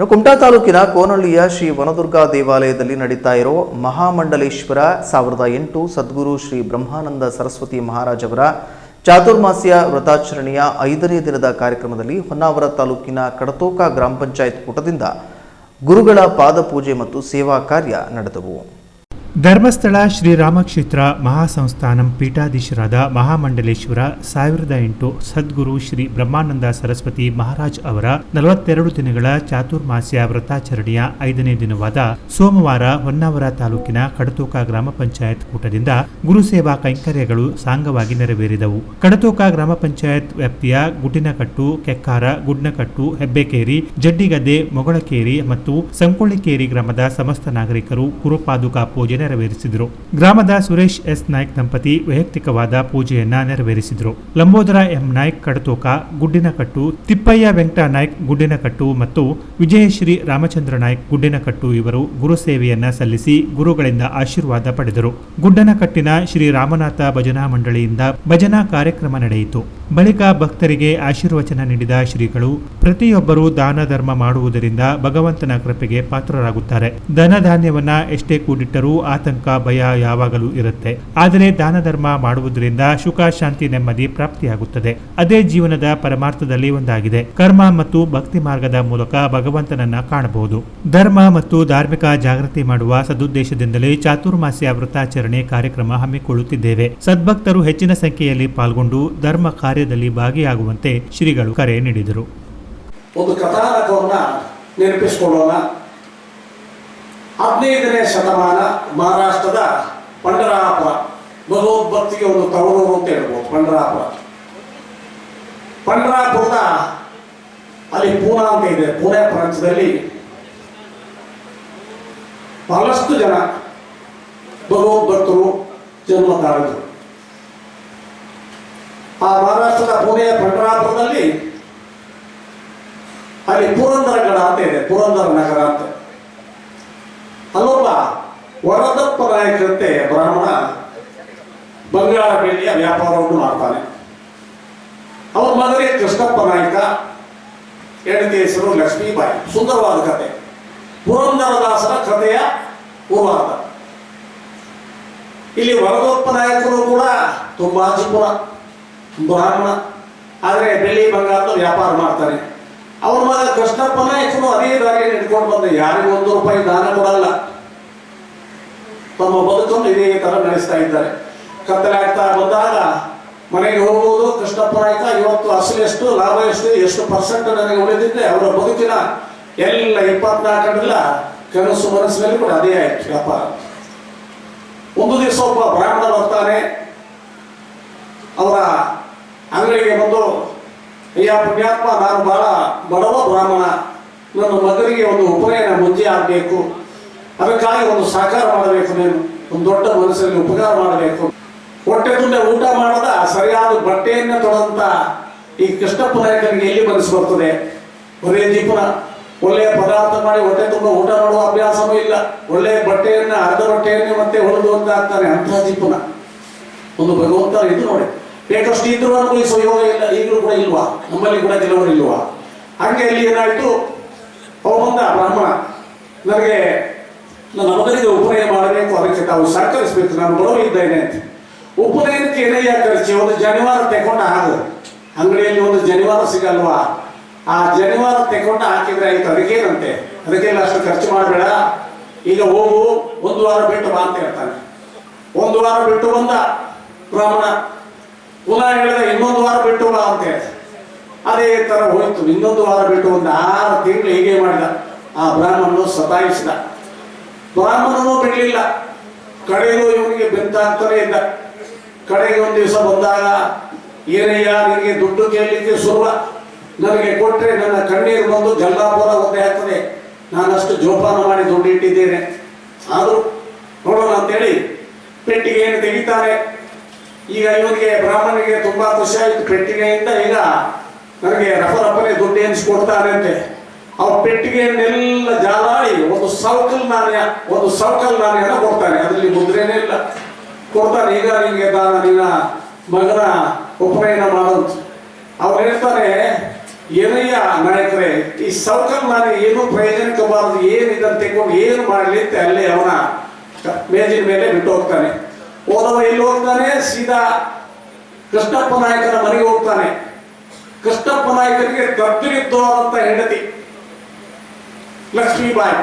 ಇನ್ನು ಕುಮಟಾ ತಾಲೂಕಿನ ಕೋನಹಳ್ಳಿಯ ಶ್ರೀ ವನದುರ್ಗಾ ದೇವಾಲಯದಲ್ಲಿ ನಡೀತಾ ಇರೋ ಮಹಾಮಂಡಲೇಶ್ವರ ಸಾವಿರದ ಎಂಟು ಸದ್ಗುರು ಶ್ರೀ ಬ್ರಹ್ಮಾನಂದ ಸರಸ್ವತಿ ಮಹಾರಾಜವರ ಚಾತುರ್ಮಾಸ್ಯ ವ್ರತಾಚರಣೆಯ ಐದನೇ ದಿನದ ಕಾರ್ಯಕ್ರಮದಲ್ಲಿ ಹೊನ್ನಾವರ ತಾಲೂಕಿನ ಕಡತೋಕ ಗ್ರಾಮ ಪಂಚಾಯತ್ ಕೂಟದಿಂದ ಗುರುಗಳ ಪಾದಪೂಜೆ ಮತ್ತು ಸೇವಾ ಕಾರ್ಯ ನಡೆದವು. ಧರ್ಮಸ್ಥಳ ಶ್ರೀರಾಮಕ್ಷೇತ್ರ ಮಹಾಸಂಸ್ಥಾನಂ ಪೀಠಾಧೀಶರಾದ ಮಹಾಮಂಡಲೇಶ್ವರ ಸಾವಿರದ ಎಂಟು ಸದ್ಗುರು ಶ್ರೀ ಬ್ರಹ್ಮಾನಂದ ಸರಸ್ವತಿ ಮಹಾರಾಜ್ ಅವರ ನಲವತ್ತೆರಡು ದಿನಗಳ ಚಾತುರ್ಮಾಸ್ಯ ವ್ರತಾಚರಣೆಯ ಐದನೇ ದಿನವಾದ ಸೋಮವಾರ ಹೊನ್ನಾವರ ತಾಲೂಕಿನ ಕಡತೋಕ ಗ್ರಾಮ ಪಂಚಾಯತ್ ಕೂಟದಿಂದ ಗುರುಸೇವಾ ಕೈಂಕರ್ಯಗಳು ಸಾಂಗವಾಗಿ ನೆರವೇರಿದವು. ಕಡತೋಕ ಗ್ರಾಮ ಪಂಚಾಯತ್ ವ್ಯಾಪ್ತಿಯ ಗುಡ್ಡಿನಕಟ್ಟು, ಕೆಕ್ಕಾರ, ಗುಡ್ನಕಟ್ಟು, ಹೆಬ್ಬೆಕೇರಿ, ಜಡ್ಡಿಗದ್ದೆ, ಮೊಗಳಕೇರಿ ಮತ್ತು ಸಂಕೊಳ್ಳಿಕೇರಿ ಗ್ರಾಮದ ಸಮಸ್ತ ನಾಗರಿಕರು ಕುರುಪಾದುಕಾ ಪೂಜೆ ನೆರವೇರಿಸಿದರು. ಗ್ರಾಮದ ಸುರೇಶ್ ಎಸ್. ನಾಯ್ಕ್ ದಂಪತಿ ವೈಯಕ್ತಿಕವಾದ ಪೂಜೆಯನ್ನ ನೆರವೇರಿಸಿದರು. ಲಂಬೋದರ ಎಂ. ನಾಯ್ಕ್ ಕಡತೋಕ, ಗುಡ್ಡಿನಕಟ್ಟು, ತಿಪ್ಪಯ್ಯ ವೆಂಕಟ ನಾಯ್ಕ್ ಗುಡ್ಡಿನಕಟ್ಟು ಮತ್ತು ವಿಜಯಶ್ರೀ ರಾಮಚಂದ್ರ ನಾಯ್ಕ್ ಗುಡ್ಡಿನಕಟ್ಟು ಇವರು ಗುರು ಸೇವೆಯನ್ನ ಸಲ್ಲಿಸಿ ಗುರುಗಳಿಂದ ಆಶೀರ್ವಾದ ಪಡೆದರು. ಗುಡ್ಡನಕಟ್ಟಿನ ಶ್ರೀ ರಾಮನಾಥ ಭಜನಾ ಮಂಡಳಿಯಿಂದ ಭಜನಾ ಕಾರ್ಯಕ್ರಮ ನಡೆಯಿತು. ಬಳಿಕ ಭಕ್ತರಿಗೆ ಆಶೀರ್ವಚನ ನೀಡಿದ ಶ್ರೀಗಳು, ಪ್ರತಿಯೊಬ್ಬರು ದಾನ ಧರ್ಮ ಮಾಡುವುದರಿಂದ ಭಗವಂತನ ಕೃಪೆಗೆ ಪಾತ್ರರಾಗುತ್ತಾರೆ. ಧನ ಧಾನ್ಯವನ್ನ ಎಷ್ಟೇ ಕೂಡಿಟ್ಟರೂ ಆತಂಕ, ಭಯ ಯಾವಾಗಲೂ ಇರುತ್ತೆ. ಆದರೆ ದಾನ ಧರ್ಮ ಮಾಡುವುದರಿಂದ ಸುಖ, ಶಾಂತಿ, ನೆಮ್ಮದಿ ಪ್ರಾಪ್ತಿಯಾಗುತ್ತದೆ. ಅದೇ ಜೀವನದ ಪರಮಾರ್ಥದಲ್ಲಿ ಒಂದಾಗಿದೆ. ಕರ್ಮ ಮತ್ತು ಭಕ್ತಿ ಮಾರ್ಗದ ಮೂಲಕ ಭಗವಂತನನ್ನ ಕಾಣಬಹುದು. ಧರ್ಮ ಮತ್ತು ಧಾರ್ಮಿಕ ಜಾಗೃತಿ ಮಾಡುವ ಸದುದ್ದೇಶದಿಂದಲೇ ಚಾತುರ್ಮಾಸ್ಯ ವೃತ್ತಾಚರಣೆ ಕಾರ್ಯಕ್ರಮ ಹಮ್ಮಿಕೊಳ್ಳುತ್ತಿದ್ದೇವೆ. ಸದ್ಭಕ್ತರು ಹೆಚ್ಚಿನ ಸಂಖ್ಯೆಯಲ್ಲಿ ಪಾಲ್ಗೊಂಡು ಧರ್ಮ ಕಾರ್ಯದಲ್ಲಿ ಭಾಗಿಯಾಗುವಂತೆ ಶ್ರೀಗಳು ಕರೆ ನೀಡಿದರು. ಒಂದು ಕಥಾನಕವನ್ನು ನೆನಪಿಸಿಕೊಳ್ಳೋಣ. ಹದಿನೈದನೇ ಶತಮಾನ ಮಹಾರಾಷ್ಟ್ರದ ಪಂಡರಾಪುರ. ಭಗವದ್ಭಕ್ತಿಗೆ ಒಂದು ತವರೂರು ಅಂತ ಹೇಳ್ಬೋದು, ಪಂಡರಾಪುರ. ಪಂಡರಾಪುರದ ಅಲ್ಲಿ ಪೂನಾ ಅಂತ ಇದೆ. ಪುಣೆ ಪ್ರಾಂತ್ಯದಲ್ಲಿ ಬಹಳಷ್ಟು ಜನ ಭಗವದ್ಭಕ್ತರು ಜನ್ಮ ತಾಳಿದರು. ಆ ಮಹಾರಾಷ್ಟ್ರದ ಪುಣೆಯ ಪಂಡರಾಪುರದಲ್ಲಿ ಅಲ್ಲಿ ಪುರಂದರಗಡ ಅಂತ ಇದೆ, ಪುರಂದರ ನಗರ ಅಂತ. ನಾಯಕರಂತೆ ಬ್ರಾಹ್ಮಣ ಬಂಗಾಳ ಬೆಳ್ಳಿಯ ವ್ಯಾಪಾರವನ್ನು ಮಾಡ್ತಾನೆ. ಅವರ ಮಗನೇ ಕೃಷ್ಣಪ್ಪ ನಾಯಕ ಹೆಂಡತಿ ಹೆಸರು ಲಕ್ಷ್ಮೀಬಾಯಿ. ಸುಂದರವಾದ ಕತೆ. ಪುರಂದರದಾಸರ ಕಥೆಯ ಪೂರ್ವಾರ್ಧ ಇಲ್ಲಿ ವರದಪ್ಪ ನಾಯಕರು ಕೂಡ ತುಂಬಾ ಚಿಪುರ ಬ್ರಾಹ್ಮಣ. ಆದರೆ ಬೆಳ್ಳಿ ಬಂಗಾರದ ವ್ಯಾಪಾರ ಮಾಡ್ತಾನೆ ಅವನ ಮಗ ಕೃಷ್ಣಪ್ಪ ನಾಯಕರು ಅದೇ ದಾರಿಯಲ್ಲಿ ಇಟ್ಕೊಂಡು ಬಂದ ಯಾರಿಗೂ ಒಂದು ರೂಪಾಯಿ ದಾನ ಕೊಡಲ್ಲ. ತಮ್ಮ ಬದುಕನ್ನು ಇದೇ ತರ ನಡೆಸ್ತಾ ಇದ್ದಾರೆ. ಕತ್ತಲೆ ಆಗ್ತಾ ಬಂದಾಗ ಮನೆಗೆ ಹೋಗುವುದು ಕೃಷ್ಣಪ್ಪ ನಾಯಕ ಇವತ್ತು ಅಸಲು ಎಷ್ಟು, ಲಾಭ ಎಷ್ಟು ಎಷ್ಟು ಪರ್ಸೆಂಟ್ ನನಗೆ ಉಳಿದಿದ್ದೆ ಅವರ ಬದುಕಿನ ಎಲ್ಲ ಇಪ್ಪತ್ನಾಲ್ಕರೆಲ್ಲ ಕನಸು ಮನಸ್ಸಿನಲ್ಲಿ ಕೂಡ ಅದೇ ಆಯ್ತು, ವ್ಯಾಪಾರ. ಒಂದು ದಿವಸ ಒಬ್ಬ ಬ್ರಾಹ್ಮಣ ಬರ್ತಾನೆ. ಅವರ ಅಂಗಡಿಗೆ ಬಂದು, ಅಯ್ಯ ಪುಣ್ಯಾತ್ಮ, ನಾನು ಬಹಳ ಬಡವ ಬ್ರಾಹ್ಮಣ. ನನ್ನ ಮಗನಿಗೆ ಒಂದು ಉಪನಯನ ಮುಂಜೆ ಆಗಬೇಕು. ಅದಕ್ಕಾಗಿ ಒಂದು ಸಹಕಾರ ಮಾಡಬೇಕು ನೀನು ಒಂದು ದೊಡ್ಡ ಮನಸ್ಸಲ್ಲಿ ಉಪಕಾರ ಮಾಡಬೇಕು. ಹೊಟ್ಟೆ ತುಂಬ ಊಟ ಮಾಡದ ಸರಿಯಾದ ಬಟ್ಟೆಯನ್ನು ತೊಡಂತ ಈ ಕೃಷ್ಣಪ್ಪ ನಾಯಕನಿಗೆ ಎಲ್ಲಿ ಮನಸ್ಸು ಬರ್ತದೆ? ಒಳ್ಳೆಯ ಜೀಪನ ಒಳ್ಳೆಯ ಪದಾರ್ಥ ಮಾಡಿ ಹೊಟ್ಟೆ ತುಂಬ ಊಟ ಮಾಡುವ ಅಭ್ಯಾಸವೂ ಇಲ್ಲ. ಒಳ್ಳೆಯ ಬಟ್ಟೆಯನ್ನ, ಅರ್ಧ ಬಟ್ಟೆಯನ್ನೇ ಮತ್ತೆ ಹೊಡೆದು ಅಂತ ಆಗ್ತಾನೆ ಅಂತಹ ದೀಪನ. ಒಂದು ಭಗವಂತ ಇದು ನೋಡಿ. ಬೇಕಷ್ಟು ಇದ್ರು ಅನುಭವಿಸುವ ಯೋಗ ಇಲ್ಲ, ಈಗಲೂ ಕೂಡ ಇಲ್ವಾ? ನಮ್ಮಲ್ಲಿ ಕೂಡ ಕೆಲವರು ಇಲ್ವಾ? ಹಾಗೆ ಇಲ್ಲಿ ಏನಾಯ್ತು? ಅವ ಬಂದ ಬ್ರಾಹ್ಮಣ. ನನಗೆ ನನ್ನ ಮಗನಿಗೆ ಉಪನಯನ ಮಾಡಬೇಕು, ಅದಕ್ಕೆ ತಾವು ಸಹಕರಿಸಬೇಕು. ನಾನು ಬಡವ ಇದ್ದೇನೆ ಅಂತ. ಉಪನಯನಕ್ಕೆ ಏನಯ್ಯ ಖರ್ಚು ಒಂದು ಜನಿವಾರ ತೆಕೊಂಡ ಹಾಕು ಅಂಗಡಿಯಲ್ಲಿ ಒಂದು ಜನಿವಾರ ಸಿಗಲ್ವಾ? ಆ ಜನಿವಾರ ತೆಕೊಂಡ ಹಾಕಿದ್ರೆ ಆಯ್ತು. ಅದಕ್ಕೇನಂತೆ? ಅದಕ್ಕೆಲ್ಲ ಅಷ್ಟು ಖರ್ಚು ಮಾಡಬೇಡ. ಈಗ ಹೋಗು, ಒಂದು ವಾರ ಬಿಟ್ಟು ಬಾ ಅಂತ ಹೇಳ್ತಾನೆ. ಒಂದು ವಾರ ಬಿಟ್ಟು ಬಂದ ಬ್ರಾಹ್ಮಣ, ಪುನಃ ಹೇಳಿದ ಇನ್ನೊಂದು ವಾರ ಬಿಟ್ಟು ಬಾ ಅಂತ ಹೇಳ್ತಾರೆ ಅದೇ ತರ ಹೋಯ್ತು. ಇನ್ನೊಂದು ವಾರ ಬಿಟ್ಟು ಒಂದು ಆರು ತಿಂಗಳು ಹೀಗೆ ಮಾಡಿದ. ಆ ಬ್ರಾಹ್ಮಣನು ಸತಾಯಿಸಿದ. ಬ್ರಾಹ್ಮಣನು ಬಿಡಲಿಲ್ಲ. ಕಡೆಗೂ ಇವನಿಗೆ ಬೆಂತಾಗ್ತಾನೆ ಇದ್ದ. ಕಡೆಗೆ ಒಂದು ದಿವಸ ಬಂದಾಗ ಏನಯ್ಯ ನಿನಗೆ ದುಡ್ಡು ಕೇಳಲಿಕ್ಕೆ ಸುಲಭ. ನನಗೆ ಕೊಟ್ಟರೆ ನನ್ನ ಕಣ್ಣೀರು ಬಂದು ಜಲ್ಲಾಪುರ ಒಂದೇ ಆಗ್ತದೆ. ನಾನಷ್ಟು ಜೋಪಾನ ಮಾಡಿ ದುಡ್ಡು ಇಟ್ಟಿದ್ದೇನೆ ಆದರೂ ನೋಡೋಣ ಅಂತೇಳಿ ಏನು ತೆಗಿತಾರೆ. ಈಗ ಇವನಿಗೆ ಬ್ರಾಹ್ಮಣಿಗೆ ತುಂಬಾ ಖುಷಿ ಆಯ್ತು. ಪೆಟ್ಟಿಗೆಯಿಂದ ಈಗ ನನಗೆ ರಫ ರಫನೆ ದುಡ್ಡು ಎನಿಸ್ಕೊಡ್ತಾರೆ ಅಂತೆ ಅವ್ರ ಪೆಟ್ಟಿಗೆಯನ್ನೆಲ್ಲ ಜಾಲಾಡಿ ಒಂದು ಸೌಕಲ್ ನಾಣ್ಯ, ಒಂದು ಸೌಕಲ್ ನಾಣ್ಯನ ಕೊಡ್ತಾನೆ. ಅದರಲ್ಲಿ ಮುದ್ರೆನೇ ಇಲ್ಲ. ಕೊಡ್ತಾನೆ, ಈಗ ನಿಮಗೆ ದಾನ, ನಿನ್ನ ಮಗನ ಉಪನಯನ ಮಾಡೋದು ಅವ್ರು ಹೇಳ್ತಾರೆ, ಏನಯ್ಯ ನಾಯಕರೇ, ಈ ಸೌಕಲ್ ನಾನು ಏನು ಪ್ರಯೋಜನಕ್ಕೆ ಬಾರದು ಏನು ಇದನ್ನು ತೆಗೆದು ಏನು ಮಾಡಲಿ ಅಂತ ಅಲ್ಲೇ ಅವನ ಮೇಜಿನ ಮೇಲೆ ಬಿಟ್ಟು ಹೋಗ್ತಾನೆ. ಹೋದವ ಎಲ್ಲಿ ಹೋಗ್ತಾನೆ? ಸೀದಾ ಕೃಷ್ಣಪ್ಪ ನಾಯಕನ ಮನೆಗೆ ಹೋಗ್ತಾನೆ. ಕೃಷ್ಣಪ್ಪ ನಾಯಕನಿಗೆ ಅಂತ ಹೆಂಡತಿ. ಲಕ್ಷ್ಮೀಬಾಯಿ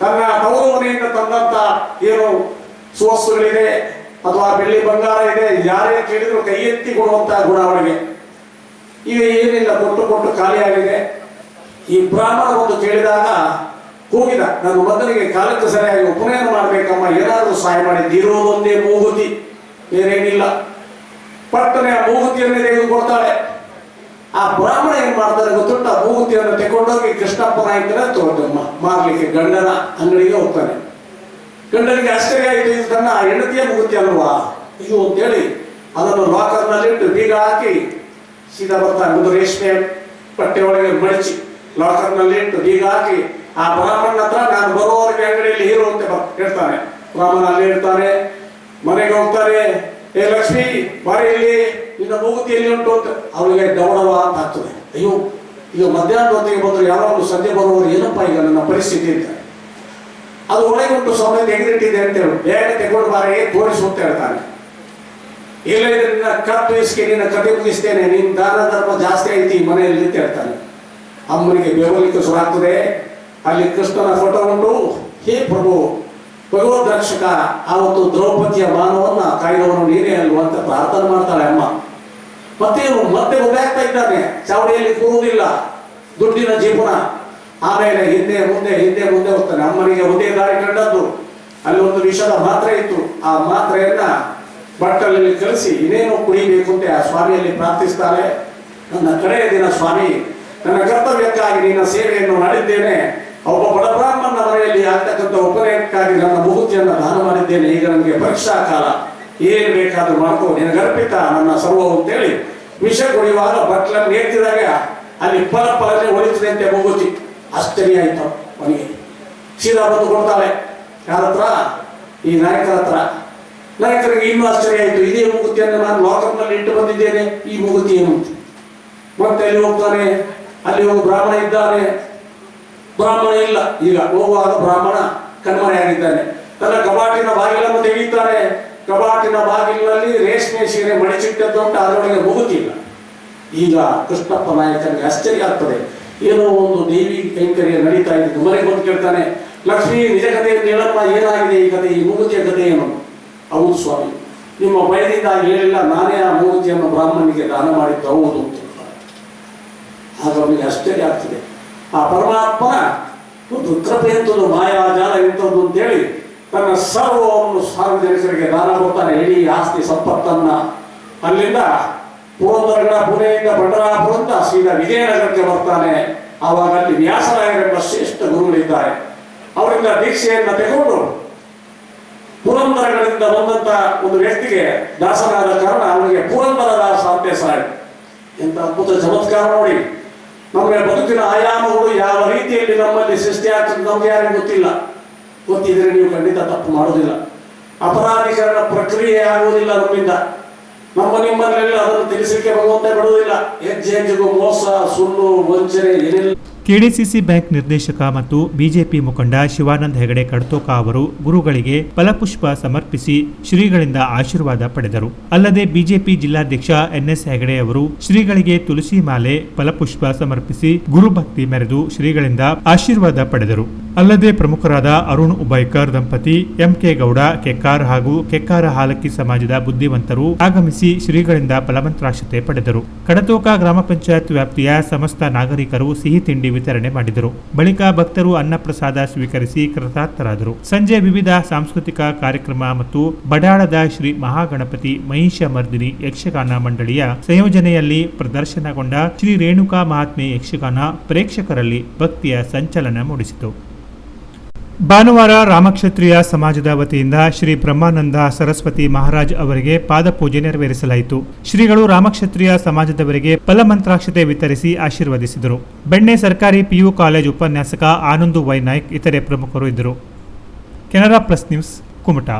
ತನ್ನ ತವರು ಮನೆಯಿಂದ ತಂದಂತ ಏನು ಸುವಸ್ತುಗಳಿದೆ, ಅಥವಾ ಬೆಳ್ಳಿ ಬಂಗಾರ ಇದೆ, ಯಾರೇ ಕೇಳಿದ್ರು ಕೈ ಎತ್ತಿ ಕೊಡುವಂತಹ ಗುಣ ಅವಳಿಗೆ. ಈಗ ಏನಿಲ್ಲ, ಕೊಟ್ಟು ಕೊಟ್ಟು ಖಾಲಿಯಾಗಿದೆ. ಈ ಬ್ರಾಹ್ಮಣ ಒಂದು ಕೇಳಿದಾಗ ಕೂಗಿದ, ನನ್ನ ಮಗನಿಗೆ ಕಾಲಕ್ಕೆ ಸರಿಯಾಗಿ ಉಪನಯನ ಮಾಡಬೇಕಮ್ಮ, ಏನಾದರೂ ಸಹಾಯ ಮಾಡಿ ಇರೋದೊಂದೇ ಮೂಗುತಿ ಬೇರೇನಿಲ್ಲ. ಪಟ್ಟನೆ ಆ ಮೂಗುತಿಯನ್ನೇ ತೆಗೆದುಕೊಡ್ತಾಳೆ. ಆ ಬ್ರಾಹ್ಮಣ ಏನ್ ಮಾಡ್ತಾರೆ ಗೊತ್ತುಂಟು? ಆ ಮೂಗುತಿಯನ್ನು ತಗೊಂಡೋಗಿ ಕೃಷ್ಣಪ್ಪನ ನಾಯಕನ ತಗೊಂಡು ಮಾರ್ಲಿಕ್ಕೆ ಗಂಡನ ಅಂಗಡಿಗೆ ಹೋಗ್ತಾನೆ. ಗಂಡನಿಗೆ ಆಶ್ಚರ್ಯ ಆಯಿತು, ಇದು ತನ್ನ ಹೆಂಡತಿಯ ಮೂಗುತಿ ಅಲ್ವಾ? ಅಂತ ಹೇಳಿ ಅದನ್ನು ಲಾಕರ್ನಲ್ಲಿಟ್ಟು ಬೀಗ ಹಾಕಿ ಸೀದಾ ಬರ್ತಾನೆ ಒಂದು ರೇಷ್ಮೆ ಬಟ್ಟೆ ಒಳಗೆ ಮಡಚಿ ಲಾಕರ್ನಲ್ಲಿ ಇಟ್ಟು ಬೀಗ ಹಾಕಿ, ಆ ಬ್ರಾಹ್ಮಣನ ಹತ್ರ ನಾನು ಬರುವವರೆಗೆ ಅಂಗಡಿಯಲ್ಲಿ ಹೀರೋ ಅಂತ ಹೇಳ್ತಾನೆ. ಬ್ರಾಹ್ಮಣ ಅಲ್ಲಿ ಇರ್ತಾನೆ ಮನೆಗೆ ಹೋಗ್ತಾರೆ ಏ ಲಕ್ಷ್ಮಿ, ಬಾರಿ ಇಲ್ಲಿ. ನಿನ್ನ ಮೂಗುತಿ ಎಲ್ಲಿ ಉಂಟು ಅಂತ ಅವರಿಗೆ ಗೌರವ ಅಂತ ಆಗ್ತದೆ. ಅಯ್ಯೋ, ಈಗ ಮಧ್ಯಾಹ್ನ ಹೊತ್ತಿಗೆ ಬಂದರು ಯಾರೋ ಒಂದು ಸಂಜೆ ಬರುವವರು ಏನಪ್ಪ ಈಗ ನನ್ನ ಪರಿಸ್ಥಿತಿ ಅಂತ. ಅದು ಒಳಗೆ ಉಂಟು ಸಮಯ ತೆಗೆದಿಟ್ಟಿದೆ ಅಂತ ಹೇಳಿ. ಬೇಗ ತೆಗೊಂಡು ಬಾರಿ ತೋರಿಸು ಅಂತ ಹೇಳ್ತಾನೆ. ಇಲ್ಲ ನಿನ್ನ ಕತ್ತು ಇಸ್ಕೆ, ನಿನ್ನ ಕತೆ ಮುಗಿಸ್ತೇನೆ ನಿನ್ನ ದಾನ ಧರ್ಮ ಜಾಸ್ತಿ ಐತಿ ಮನೆಯಲ್ಲಿ ಅಂತ ಹೇಳ್ತಾನೆ. ಅಮ್ಮನಿಗೆ ಬೆವಲಿಕ್ಕೆ ಶುರುವಾಗ್ತದೆ ಅಲ್ಲಿ ಕೃಷ್ಣನ ಫೋಟೋ ಉಂಟು. ಹೇ ಪ್ರಭು ಭಗವದ್ ರಕ್ಷಕ ಆವತ್ತು ದ್ರೌಪದಿಯ ಮಾನವನ್ನ ಕಾಯ್ದವನು ನೀನೇ ಅಲ್ವಾ ಅಂತ ಪ್ರಾರ್ಥನೆ ಮಾಡ್ತಾಳೆ ಅಮ್ಮ. ಮತ್ತೆ ಇವನು ಮತ್ತೆ ಇದ್ದಾನೆ ಚಾವಡಿಯಲ್ಲಿ ಕೂರುವುದಿಲ್ಲ. ದುಡ್ಡಿನ ಜೀವನ. ಆಮೇಲೆ ಹಿಂದೆ, ಮುಂದೆ ಹಿಂದೆ, ಮುಂದೆ ಹೋಗ್ತಾನೆ. ಅಮ್ಮನಿಗೆ ಒಂದೇ ದಾರಿ ಕಂಡದ್ದು. ಅಲ್ಲಿ ಒಂದು ವಿಷದ ಮಾತ್ರೆ ಇತ್ತು. ಆ ಮಾತ್ರೆಯನ್ನ ಬಟ್ಟಲಲ್ಲಿ ಕಲಿಸಿ ಇನ್ನೇನು ಕುಡಿಬೇಕು ಅಂತ ಆ ಸ್ವಾಮಿಯಲ್ಲಿ ಪ್ರಾರ್ಥಿಸ್ತಾರೆ ನನ್ನ ಕಡೆಯ ದಿನ ಸ್ವಾಮಿ, ನನ್ನ ಕರ್ತವ್ಯಕ್ಕಾಗಿ ನಿನ್ನ ಸೇವೆಯನ್ನು ಮಾಡಿದ್ದೇನೆ. ಒಬ್ಬ ಬಡ ಬ್ರಾಹ್ಮಣನ ಮನೆಯಲ್ಲಿ ಆಗ್ತಕ್ಕಂಥ ಉಪನಯಕ್ಕಾಗಿ ನನ್ನ ಮುಹೂರ್ತಿಯನ್ನು ದಾನ ಮಾಡಿದ್ದೇನೆ. ಈಗ ನನಗೆ ಪರೀಕ್ಷಾ ಕಾಲ. ಏನ್ ಬೇಕಾದ್ರೂ ಮಾಡ್ಕೋ. ನಿನಗರ್ಪಿತ ನನ್ನ ಸರ್ವ ಅಂತೇಳಿ ವಿಷ ಕುಡಿಯುವಾಗ ಬಟ್ಲನ್ನು ಎತ್ತಿದಾಗ ಅಲ್ಲಿ ಪರ ಹೊಳಿತದೆ ಅಂತ ಮುಗುತಿ. ಆಶ್ಚರ್ಯ ಆಯ್ತು ಅವನಿಗೆ. ಸೀದಾ ಬಂದು ಕೊಡ್ತಾಳೆ. ಯಾರ ಹತ್ರ ಈ ನಾಯಕರ ಹತ್ರ. ನಾಯಕರಿಗೆ ಇನ್ನೂ ಆಶ್ಚರ್ಯ ಆಯಿತು. ಇದೇ ಮೂಗುತಿಯನ್ನು ನಾನು ಲಾಕರ್ನಲ್ಲಿ ಇಟ್ಟು ಬಂದಿದ್ದೇನೆ. ಈ ಮೂಗುತಿ ಏನು ಮತ್ತೆ ಅಲ್ಲಿ ಹೋಗ್ತಾನೆ. ಅಲ್ಲಿ ಒಬ್ಬ ಬ್ರಾಹ್ಮಣ ಇದ್ದಾನೆ. ಬ್ರಾಹ್ಮಣ ಇಲ್ಲ. ಈಗ ಹೋಗುವಾಗ ಬ್ರಾಹ್ಮಣ ಕಣ್ಮರೆಯಾಗಿದ್ದಾನೆ. ತನ್ನ ಕಬಾಟಿನ ಬಾಗಿಲನ್ನು ತೆಗೆಯುತ್ತಾನೆ ಕಬಾಟಿನ ಬಾಗಿಲಿನಲ್ಲಿ ರೇಷ್ಮೆ ಸೀರೆ ಮಡಿಚಿಟ್ಟದ್ದು ಅಂತ ಅದರೊಳಗೆ ಮುಗುತಿಲ್ಲ. ಈಗ ಕೃಷ್ಣಪ್ಪ ನಾಯಕನಿಗೆ ಆಶ್ಚರ್ಯ ಆಗ್ತದೆ. ಏನೋ ಒಂದು ದೇವಿ ಕೈಂಕರ್ಯ ನಡೀತಾ ಇದೆ ಮನೆಗೆ ಬಂದು ಕೇಳ್ತಾನೆ, ಲಕ್ಷ್ಮೀ, ನಿಜ ಕಥೆಯನ್ನು ಹೇಳಪ್ಪ, ಏನಾಗಿದೆ ಈ ಕಥೆ, ಈ ಮೂಗುತಿಯ ಕಥೆ ಏನು? ಹೌದು ಸ್ವಾಮಿ, ನಿಮ್ಮ ಭಯದಿಂದ ಹೇಳಿಲ್ಲ, ನಾನೇ ಆ ಮೂಗುತಿಯನ್ನು ಬ್ರಾಹ್ಮಣನಿಗೆ ದಾನ ಮಾಡಿದ್ದು ಹೌದು ಅಂತ. ಆಗ ಅವನಿಗೆ ಆಶ್ಚರ್ಯ ಆಗ್ತದೆ. ಆ ಪರಮಾತ್ಮನ ಒಂದು ಕೃಪೆ ಎಂಥದ್ದು ಮಾಯಾಜಾಲ ಎಂಥದ್ದು ಅಂತೇಳಿ ತನ್ನ ಸರ್ವವನ್ನು ಸಾರ್ವಜನಿಕರಿಗೆ ದಾನ ಕೊಡ್ತಾನೆ. ಇಡೀ ಆಸ್ತಿ ಸಂಪತ್ತನ್ನ ಅಲ್ಲಿಂದ ಪುರಂದರಗಡ ಪುಣೆಯಿಂದ ಪಂಡರಾಪುರಂತ ಸೀದಾ ವಿಜಯನಗರಕ್ಕೆ ಬರ್ತಾನೆ. ಆವಾಗ ಅಲ್ಲಿ ವ್ಯಾಸರಾಯರೆಂಬ ಶ್ರೇಷ್ಠ ಗುರುಗಳಿದ್ದಾರೆ ಅವರಿಂದ ದೀಕ್ಷೆಯನ್ನ ತೆಗೆದುಕೊಂಡು ಪುರಂದರಗಳಿಂದ ಬಂದಂತ ಒಂದು ವ್ಯಕ್ತಿಗೆ ದಾಸನಾದ ಕಾರಣ ಅವನಿಗೆ ಪುರಂದರ ದಾಸ ಅಂತ ಹೆಸರಾಯಿತು ಎಂತ ಅದ್ಭುತ ಚಮತ್ಕಾರ ನೋಡಿ. ನಮಗೆ ಬದುಕಿನ ಆಯಾಮಗಳು ಯಾವ ರೀತಿಯಲ್ಲಿ ನಮ್ಮಲ್ಲಿ ಸೃಷ್ಟಿಯಾಗ್ತದೆ ನಮ್ಗೆ ಯಾರಿಗೂ ಗೊತ್ತಿಲ್ಲ. ಗೊತ್ತಿದ್ರೆ ನೀವು ಖಂಡಿತ ತಪ್ಪು ಮಾಡುವುದಿಲ್ಲ. ಅಪರಾಧೀಕರಣ ಪ್ರಕ್ರಿಯೆ ಆಗುವುದಿಲ್ಲ ನಮ್ಮಿಂದ. ನಮ್ಮ ನಿಮ್ಮಲ್ಲಿ ಅದನ್ನು ತಿಳಿಸಲಿಕ್ಕೆ ಭಗವಂತ ಬಿಡುವುದಿಲ್ಲ. ಹೆಜ್ಜೆ ಹೆಜ್ಜೆಗೂ ಮೋಸ, ಸುಳ್ಳು, ವಂಚನೆ ಏನೆಲ್ಲ. ಕೆಡಿಸಿಸಿ ಬ್ಯಾಂಕ್ ನಿರ್ದೇಶಕ ಮತ್ತು ಬಿಜೆಪಿ ಮುಖಂಡ ಶಿವಾನಂದ ಹೆಗಡೆ ಕಡ್ತೋಕ ಅವರು ಗುರುಗಳಿಗೆ ಫಲಪುಷ್ಪ ಸಮರ್ಪಿಸಿ ಶ್ರೀಗಳಿಂದ ಆಶೀರ್ವಾದ ಪಡೆದರು. ಅಲ್ಲದೆ ಬಿಜೆಪಿ ಜಿಲ್ಲಾಧ್ಯಕ್ಷ ಎನ್ಎಸ್ ಹೆಗಡೆ ಅವರು ಶ್ರೀಗಳಿಗೆ ತುಳಸಿ ಮಾಲೆ, ಫಲಪುಷ್ಪ ಸಮರ್ಪಿಸಿ ಗುರುಭಕ್ತಿ ಮೆರೆದು ಶ್ರೀಗಳಿಂದ ಆಶೀರ್ವಾದ ಪಡೆದರು. ಅಲ್ಲದೆ ಪ್ರಮುಖರಾದ ಅರುಣ್ ಉಬೈಕರ್ ದಂಪತಿ ಎಂಕೆ ಗೌಡ, ಕೆಕ್ಕಾರ್ ಹಾಗೂ ಕೆಕ್ಕಾರ ಹಾಲಕ್ಕಿ ಸಮಾಜದ ಬುದ್ಧಿವಂತರು ಆಗಮಿಸಿ ಶ್ರೀಗಳಿಂದ ಫಲಮಂತ್ರಾಕ್ಷತೆ ಪಡೆದರು. ಕಡತೋಕ ಗ್ರಾಮ ಪಂಚಾಯತ್ ವ್ಯಾಪ್ತಿಯ ಸಮಸ್ತ ನಾಗರಿಕರು ಸಿಹಿ ತಿಂಡಿ ವಿತರಣೆ ಮಾಡಿದರು. ಬಳಿಕ ಭಕ್ತರು ಅನ್ನಪ್ರಸಾದ ಸ್ವೀಕರಿಸಿ ಕೃತಾರ್ಥರಾದರು. ಸಂಜೆ ವಿವಿಧ ಸಾಂಸ್ಕೃತಿಕ ಕಾರ್ಯಕ್ರಮ ಮತ್ತು ಬಡಾಳದ ಶ್ರೀ ಮಹಾಗಣಪತಿ ಮಹಿಷ ಮರ್ದಿನಿ ಯಕ್ಷಗಾನ ಮಂಡಳಿಯ ಸಂಯೋಜನೆಯಲ್ಲಿ ಪ್ರದರ್ಶನಗೊಂಡ ಶ್ರೀ ರೇಣುಕಾ ಮಹಾತ್ಮೆ ಯಕ್ಷಗಾನ ಪ್ರೇಕ್ಷಕರಲ್ಲಿ ಭಕ್ತಿಯ ಸಂಚಲನ ಮೂಡಿಸಿತು. ಭಾನುವಾರ ರಾಮಕ್ಷತ್ರಿಯ ಸಮಾಜದ ವತಿಯಿಂದ ಶ್ರೀ ಬ್ರಹ್ಮಾನಂದ ಸರಸ್ವತಿ ಮಹಾರಾಜ್ ಅವರಿಗೆ ಪಾದಪೂಜೆ ನೆರವೇರಿಸಲಾಯಿತು. ಶ್ರೀಗಳು ರಾಮಕ್ಷತ್ರಿಯ ಸಮಾಜದವರಿಗೆ ಫಲಮಂತ್ರಾಕ್ಷತೆ ವಿತರಿಸಿ ಆಶೀರ್ವದಿಸಿದರು. ಬೆಣ್ಣೆ ಸರ್ಕಾರಿ ಪಿಯು ಕಾಲೇಜ್ ಉಪನ್ಯಾಸಕ ಆನಂದು ವೈನಾಯ್ಕ್, ಇತರೆ ಪ್ರಮುಖರು ಇದ್ದರು. Canara plus news, Kumta.